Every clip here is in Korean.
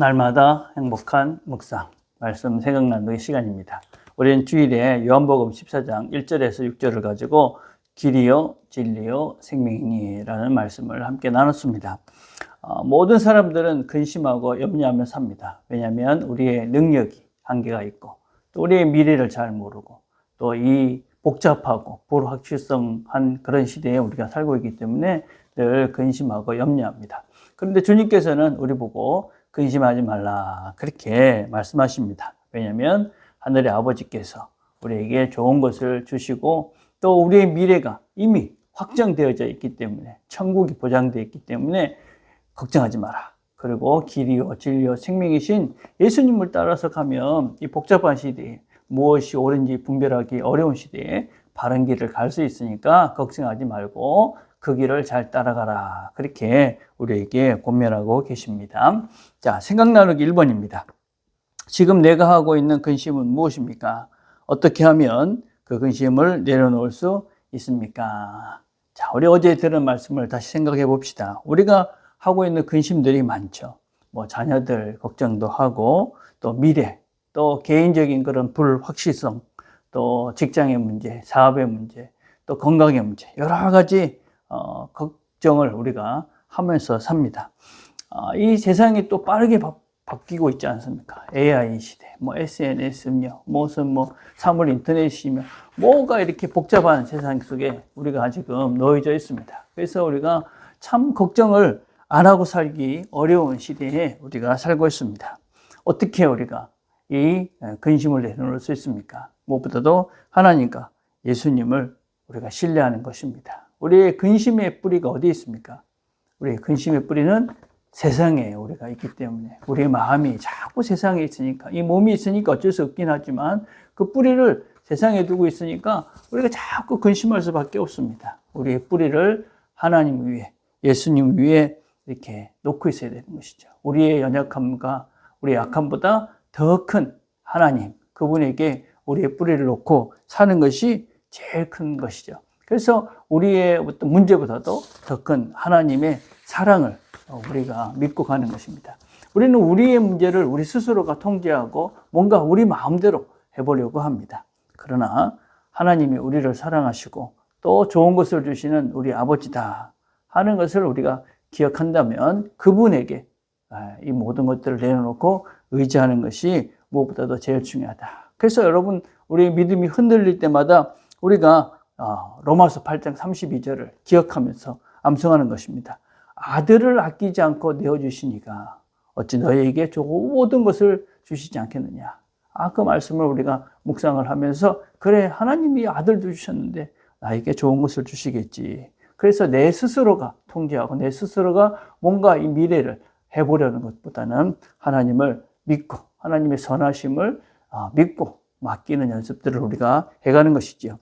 날마다 행복한 묵상 말씀 생각나누기 시간입니다. 우리는 주일에 요한복음 14장 1절에서 6절을 가지고 길이요 진리요 생명이라는 말씀을 함께 나눴습니다. 어, 모든 사람들은 근심하고 염려하며 삽니다. 왜냐하면 우리의 능력이 한계가 있고 또 우리의 미래를 잘 모르고 또 이 복잡하고 불확실성한 그런 시대에 우리가 살고 있기 때문에 늘 근심하고 염려합니다. 그런데 주님께서는 우리 보고 근심하지 말라 그렇게 말씀하십니다. 왜냐하면 하늘의 아버지께서 우리에게 좋은 것을 주시고 또 우리의 미래가 이미 확정되어져 있기 때문에 천국이 보장되어 있기 때문에 걱정하지 마라. 그리고 길이요 진리요 생명이신 예수님을 따라서 가면 이 복잡한 시대에 무엇이 옳은지 분별하기 어려운 시대에 바른 길을 갈 수 있으니까 걱정하지 말고 그 길을 잘 따라가라. 그렇게 우리에게 권면하고 계십니다. 자, 생각 나누기 1번입니다. 지금 내가 하고 있는 근심은 무엇입니까? 어떻게 하면 그 근심을 내려놓을 수 있습니까? 자, 우리 어제 들은 말씀을 다시 생각해 봅시다. 우리가 하고 있는 근심들이 많죠. 뭐 자녀들 걱정도 하고 또 미래, 또 개인적인 그런 불확실성, 또 직장의 문제, 사업의 문제, 또 건강의 문제, 여러 가지 어, 걱정을 우리가 하면서 삽니다. 어, 이 세상이 또 빠르게 바, 바뀌고 있지 않습니까? AI 시대, 뭐 SNS며, 무슨 뭐 사물 인터넷이며, 뭐가 이렇게 복잡한 세상 속에 우리가 지금 놓여져 있습니다. 그래서 우리가 참 걱정을 안 하고 살기 어려운 시대에 우리가 살고 있습니다. 어떻게 우리가 이 근심을 내려놓을 수 있습니까? 무엇보다도 하나님과 예수님을 우리가 신뢰하는 것입니다. 우리의 근심의 뿌리가 어디 있습니까? 우리의 근심의 뿌리는 세상에 우리가 있기 때문에 우리의 마음이 자꾸 세상에 있으니까 이 몸이 있으니까 어쩔 수 없긴 하지만 그 뿌리를 세상에 두고 있으니까 우리가 자꾸 근심할 수밖에 없습니다. 우리의 뿌리를 하나님 위에 예수님 위에 이렇게 놓고 있어야 되는 것이죠. 우리의 연약함과 우리의 약함보다 더 큰 하나님 그분에게 우리의 뿌리를 놓고 사는 것이 제일 큰 것이죠. 그래서 우리의 어떤 문제보다도 더 큰 하나님의 사랑을 우리가 믿고 가는 것입니다. 우리는 우리의 문제를 우리 스스로가 통제하고 뭔가 우리 마음대로 해보려고 합니다. 그러나 하나님이 우리를 사랑하시고 또 좋은 것을 주시는 우리 아버지다 하는 것을 우리가 기억한다면 그분에게 이 모든 것들을 내려놓고 의지하는 것이 무엇보다도 제일 중요하다. 그래서 여러분 우리 믿음이 흔들릴 때마다 우리가 로마서 8장 32절을 기억하면서 암송하는 것입니다. 아들을 아끼지 않고 내어주시니까 어찌 너희에게 좋은 모든 것을 주시지 않겠느냐. 아, 그 말씀을 우리가 묵상을 하면서 그래 하나님이 아들도 주셨는데 나에게 좋은 것을 주시겠지. 그래서 내 스스로가 통제하고 내 스스로가 뭔가 이 미래를 해보려는 것보다는 하나님을 믿고 하나님의 선하심을 믿고 맡기는 연습들을 우리가 해가는 것이지요.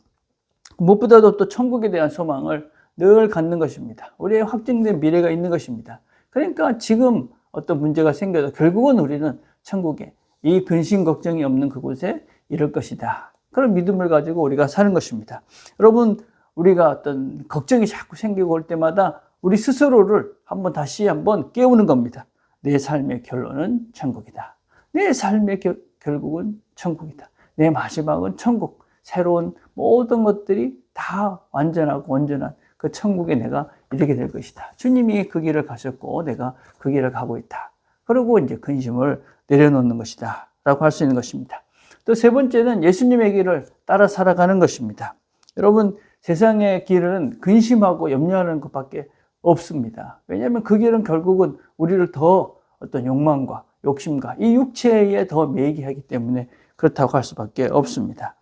무엇보다도 또 천국에 대한 소망을 늘 갖는 것입니다. 우리의 확정된 미래가 있는 것입니다. 그러니까 지금 어떤 문제가 생겨도 결국은 우리는 천국에 이 근심 걱정이 없는 그곳에 이를 것이다. 그런 믿음을 가지고 우리가 사는 것입니다. 여러분, 우리가 어떤 걱정이 자꾸 생기고 올 때마다 우리 스스로를 한번 다시 한번 깨우는 겁니다. 내 삶의 결론은 천국이다. 내 삶의 겨, 결국은 천국이다. 내 마지막은 천국. 새로운 모든 것들이 다 완전하고 온전한 그 천국에 내가 이르게 될 것이다. 주님이 그 길을 가셨고 내가 그 길을 가고 있다. 그리고 이제 근심을 내려놓는 것이다. 라고 할 수 있는 것입니다. 또 세 번째는 예수님의 길을 따라 살아가는 것입니다. 여러분, 세상의 길은 근심하고 염려하는 것밖에 없습니다. 왜냐하면 그 길은 결국은 우리를 더 어떤 욕망과 욕심과 이 육체에 더 매이게 하기 때문에 그렇다고 할 수밖에 없습니다.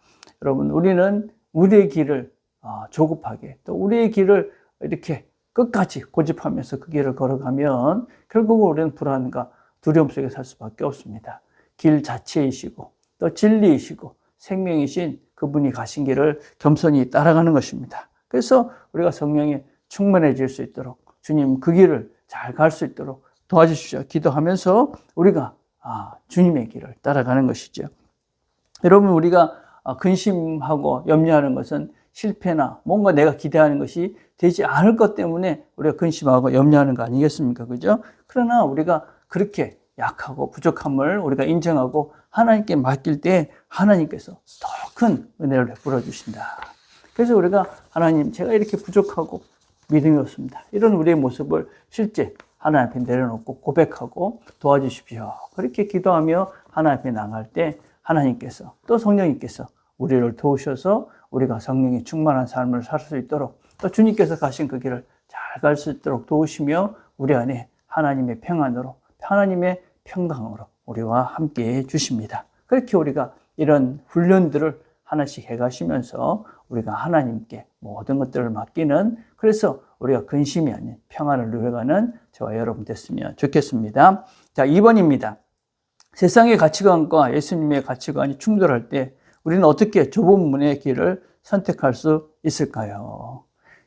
여러분, 우리는 우리의 길을 조급하게 또 우리의 길을 이렇게 끝까지 고집하면서 그 길을 걸어가면 결국은 우리는 불안과 두려움 속에 살 수밖에 없습니다. 길 자체이시고 또 진리이시고 생명이신 그분이 가신 길을 겸손히 따라가는 것입니다. 그래서 우리가 성령에 충만해질 수 있도록 주님 그 길을 잘 갈 수 있도록 도와주시오. 기도하면서 우리가 아, 주님의 길을 따라가는 것이죠. 여러분 우리가 근심하고 염려하는 것은 실패나 뭔가 내가 기대하는 것이 되지 않을 것 때문에 우리가 근심하고 염려하는 거 아니겠습니까? 그죠? 그러나 우리가 그렇게 약하고 부족함을 우리가 인정하고 하나님께 맡길 때 하나님께서 더 큰 은혜를 베풀어 주신다. 그래서 우리가 하나님 제가 이렇게 부족하고 믿음이 없습니다. 이런 우리의 모습을 실제 하나님 앞에 내려놓고 고백하고 도와주십시오. 그렇게 기도하며 하나님 앞에 나갈 때 하나님께서 또 성령님께서 우리를 도우셔서 우리가 성령이 충만한 삶을 살 수 있도록 또 주님께서 가신 그 길을 잘 갈 수 있도록 도우시며 우리 안에 하나님의 평안으로 하나님의 평강으로 우리와 함께 해 주십니다. 그렇게 우리가 이런 훈련들을 하나씩 해 가시면서 우리가 하나님께 모든 것들을 맡기는 그래서 우리가 근심이 아닌 평안을 누려가는 저와 여러분 됐으면 좋겠습니다. 자, 2번입니다. 세상의 가치관과 예수님의 가치관이 충돌할 때 우리는 어떻게 좁은 문의 길을 선택할 수 있을까요?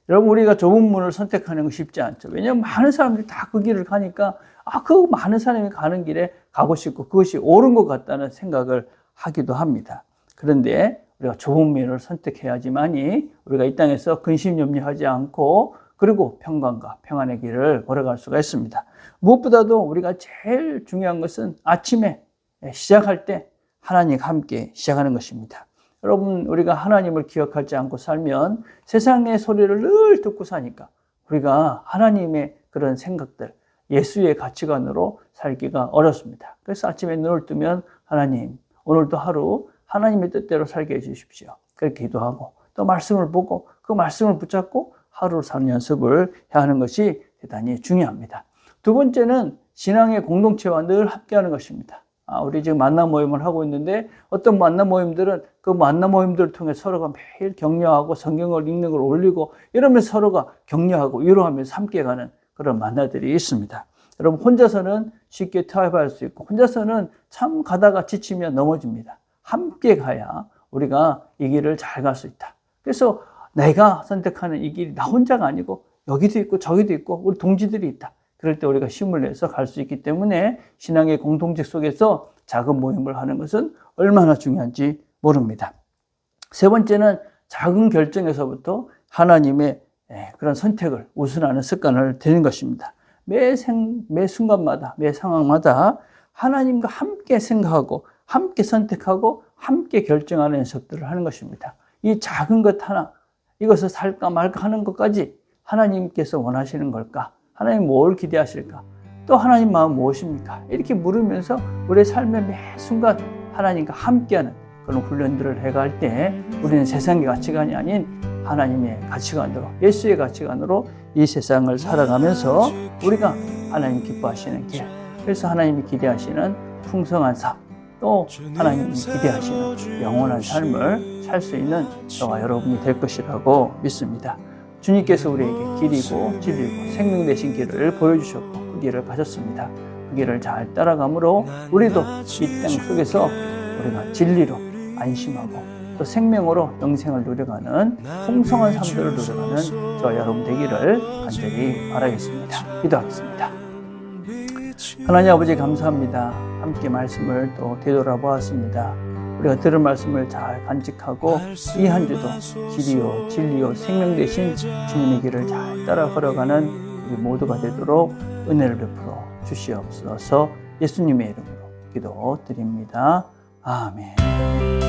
여러분, 우리가 좁은 문을 선택하는 거 쉽지 않죠. 왜냐하면 많은 사람들이 다 그 길을 가니까, 아, 그 많은 사람이 가는 길에 가고 싶고 그것이 옳은 것 같다는 생각을 하기도 합니다. 그런데 우리가 좁은 면을 선택해야지만이 우리가 이 땅에서 근심 염려하지 않고 그리고 평강과 평안의 길을 걸어갈 수가 있습니다. 무엇보다도 우리가 제일 중요한 것은 아침에 시작할 때 하나님과 함께 시작하는 것입니다. 여러분, 우리가 하나님을 기억하지 않고 살면 세상의 소리를 늘 듣고 사니까 우리가 하나님의 그런 생각들, 예수의 가치관으로 살기가 어렵습니다. 그래서 아침에 눈을 뜨면 하나님, 오늘도 하루 하나님의 뜻대로 살게 해주십시오. 그렇게 기도하고 또 말씀을 보고 그 말씀을 붙잡고 하루를 사는 연습을 해야 하는 것이 대단히 중요합니다. 두 번째는 신앙의 공동체와 늘 함께하는 것입니다. 아, 우리 지금 만남 모임을 하고 있는데 어떤 만남 모임들은 그 만남 모임들을 통해 서로가 매일 격려하고 성경을 읽는 걸 올리고 이러면서 서로가 격려하고 위로하면서 함께 가는 그런 만나들이 있습니다. 여러분 혼자서는 쉽게 타협할 수 있고 혼자서는 참 가다가 지치면 넘어집니다. 함께 가야 우리가 이 길을 잘 갈 수 있다. 그래서 내가 선택하는 이 길이 나 혼자가 아니고 여기도 있고 저기도 있고 우리 동지들이 있다. 그럴 때 우리가 힘을 내서 갈 수 있기 때문에 신앙의 공동체 속에서 작은 모임을 하는 것은 얼마나 중요한지 모릅니다. 세 번째는 작은 결정에서부터 하나님의 예, 그런 선택을 우선하는 습관을 들이는 것입니다. 매 생, 매 순간마다, 매 상황마다 하나님과 함께 생각하고 함께 선택하고 함께 결정하는 연습들을 하는 것입니다. 이 작은 것 하나, 이것을 살까 말까 하는 것까지 하나님께서 원하시는 걸까? 하나님 뭘 기대하실까? 또 하나님 마음 무엇입니까? 이렇게 물으면서 우리의 삶의 매 순간 하나님과 함께하는 그런 훈련들을 해갈 때 우리는 세상의 가치관이 아닌 하나님의 가치관으로 예수의 가치관으로 이 세상을 살아가면서 우리가 하나님 기뻐하시는 길 그래서 하나님이 기대하시는 풍성한 삶 또 하나님이 기대하시는 영원한 삶을 살 수 있는 저와 여러분이 될 것이라고 믿습니다. 주님께서 우리에게 길이고 진리고 생명 되신 길을 보여주셨고 그 길을 가셨습니다. 그 길을 잘 따라가므로 우리도 이 땅 속에서 우리가 진리로 안심하고 또 생명으로 영생을 누려가는 풍성한 삶들을 누려가는 저 여러분 되기를 간절히 바라겠습니다. 기도하겠습니다. 하나님 아버지 감사합니다. 함께 말씀을 또 되돌아보았습니다. 우리가 들은 말씀을 잘 간직하고 이 한 주도 길이요 진리요 생명 되신 주님의 길을 잘 따라 걸어가는 우리 모두가 되도록 은혜를 베풀어 주시옵소서 예수님의 이름으로 기도드립니다. 아멘.